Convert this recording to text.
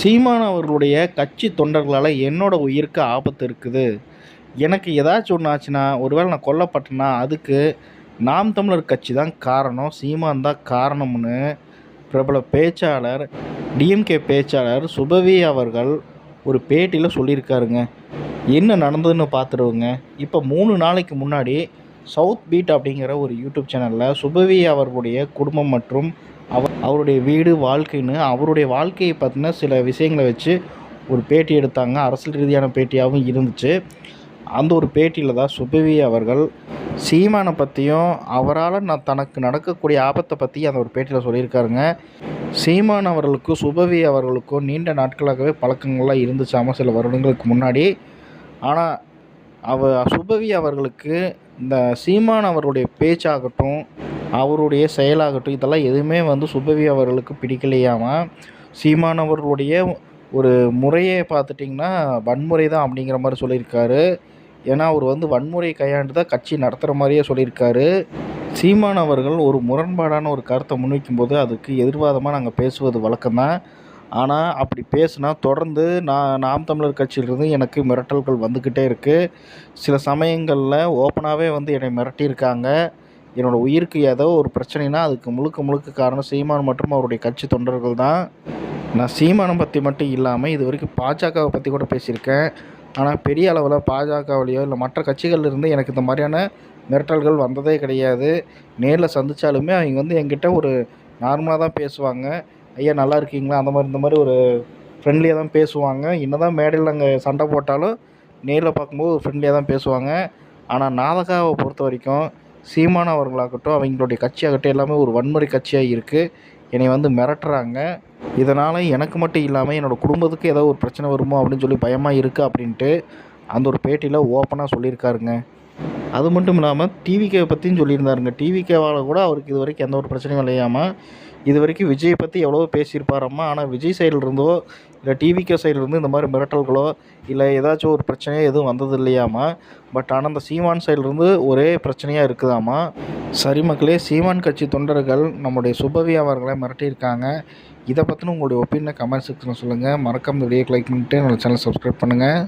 சீமான் அவர்களுடைய கட்சி தொண்டர்களால் என்னோட உயிருக்கு ஆபத்து இருக்குது. எனக்கு ஏதாச்சும் ஒன்று ஆச்சுன்னா ஒருவேளை நான் கொல்லப்பட்டேன்னா அதுக்கு நாம் தமிழர் கட்சி தான் காரணம். சீமான் தான் காரணம்னு பிரபல பேச்சாளர் டிஎம்கே பேச்சாளர் சுபவி அவர்கள் ஒரு பேட்டியில் சொல்லியிருக்காருங்க. என்ன நடந்ததுன்னு பார்த்துருவோங்க இப்போ மூணு நாளைக்கு முன்னாடி சவுத் பீட் அப்படிங்கிற ஒரு யூடியூப் சேனலில் சுபவி அவர்களுடைய குடும்பம் மற்றும் அவர் அவருடைய வீடு வாழ்க்கைன்னு அவருடைய வாழ்க்கையை பற்றின சில விஷயங்களை வச்சு ஒரு பேட்டி எடுத்தாங்க. அரசியல் ரீதியான பேட்டியாகவும் இருந்துச்சு. அந்த ஒரு பேட்டியில் தான் சுபவி அவர்கள் சீமானை பற்றியும் அவரால் நான் தனக்கு நடக்கக்கூடிய ஆபத்தை பற்றி அந்த ஒரு பேட்டியில் சொல்லியிருக்காருங்க. சீமான் அவர்களுக்கும் சுபவி அவர்களுக்கும் நீண்ட நாட்களாகவே பழக்கங்கள்லாம் இருந்துச்சாமல் சில வருடங்களுக்கு முன்னாடி. ஆனால் அவ சுபவி அவர்களுக்கு இந்த சீமான் அவருடைய பேச்சாகட்டும் அவருடைய செயலாகட்டும் இதெல்லாம் எதுவுமே வந்து சுபவி அவர்களுக்கு பிடிக்கலையாமா? சீமான் அவர்களுடைய ஒரு முறையை பார்த்துட்டிங்கன்னா வன்முறை தான் அப்படிங்கிற மாதிரி சொல்லியிருக்காரு. ஏன்னா அவர் வந்து வன்முறை கையாண்டு தான் கட்சி நடத்துகிற மாதிரியே சொல்லியிருக்காரு. சீமான் அவர்கள் ஒரு முரண்பாடான ஒரு கருத்தை முன்வைக்கும்போது அதுக்கு எதிர்வாதமாக நாங்கள் பேசுவது வழக்கம்தான். ஆனால் அப்படி பேசுனா தொடர்ந்து நான் நாம் தமிழர் கட்சியிலிருந்து எனக்கு மிரட்டல்கள் வந்துக்கிட்டே இருக்குது சில சமயங்களில் ஓப்பனாகவே வந்து என்னை மிரட்டியிருக்காங்க. என்னோடய உயிருக்கு ஏதோ ஒரு பிரச்சனைனா அதுக்கு முழுக்க முழுக்க காரணம் சீமான் மற்றும் அவருடைய கட்சி தொண்டர்கள் தான். நான் சீமானம் பற்றி மட்டும் இல்லாமல் இது வரைக்கும் பாஜகவை பற்றி கூட பேசியிருக்கேன். ஆனால் பெரிய அளவில் பாஜகவிலையோ இல்லை மற்ற கட்சிகள்லேருந்து எனக்கு இந்த மாதிரியான மிரட்டல்கள் வந்ததே கிடையாது. நேரில் சந்தித்தாலுமே அவங்க வந்து என்கிட்ட ஒரு நார்மலாக தான் பேசுவாங்க. ஐயா நல்லா இருக்கீங்களா? அந்த மாதிரி இந்த மாதிரி ஒரு ஃப்ரெண்ட்லியாக தான் பேசுவாங்க. என்ன தான் மேடையில் அங்கே சண்டை போட்டாலும் நேரில் பார்க்கும்போது ஃப்ரெண்ட்லியாக தான் பேசுவாங்க. ஆனால் நாதகாவை பொறுத்த வரைக்கும் சீமான் அவர்களாகட்டும் அவங்களுடைய கட்சியாகட்டும் எல்லாமே ஒரு வன்முறை கட்சியாக இருக்குது என்னை வந்து மிரட்டுறாங்க. இதனால் எனக்கு மட்டும் இல்லாமல் என்னோடய குடும்பத்துக்கு ஏதோ ஒரு பிரச்சனை வருமோ அப்படின்னு சொல்லி பயமாக இருக்குது அப்படின்ட்டு அந்த ஒரு பேட்டியில் ஓப்பனாக சொல்லியிருக்காருங்க. அது மட்டும் இல்லாமல் டிவிகே பற்றியும் சொல்லியிருந்தாருங்க. டிவிகேவால் கூட அவருக்கு இது வரைக்கும் எந்த ஒரு பிரச்சனையும் இல்லையாமல் இது வரைக்கும் விஜய் பற்றி எவ்வளவோ பேசியிருப்பாராம்மா ஆனால் விஜய் சைடில் இருந்தோ இல்லை டிவிகே சைடில் இந்த மாதிரி மிரட்டல்களோ இல்லை ஏதாச்சும் ஒரு பிரச்சனையோ எதுவும் வந்தது இல்லையாமா? பட் ஆனால் அந்த சீமான் சைடிலிருந்து ஒரே பிரச்சனையாக இருக்குதாமா? சரி மக்களே சீமான் கட்சி தொண்டர்கள் நம்முடைய சுபவி அவர்களை மிரட்டியிருக்காங்க. இதை பற்றின உங்களுடைய ஒப்பீனியை கமெண்ட் செக்ஷனில் சொல்லுங்கள் மறக்காம இந்த வீடியோக்கு லைக் பண்ணிட்டு என்னோட சேனல் சப்ஸ்கிரைப் பண்ணுங்கள்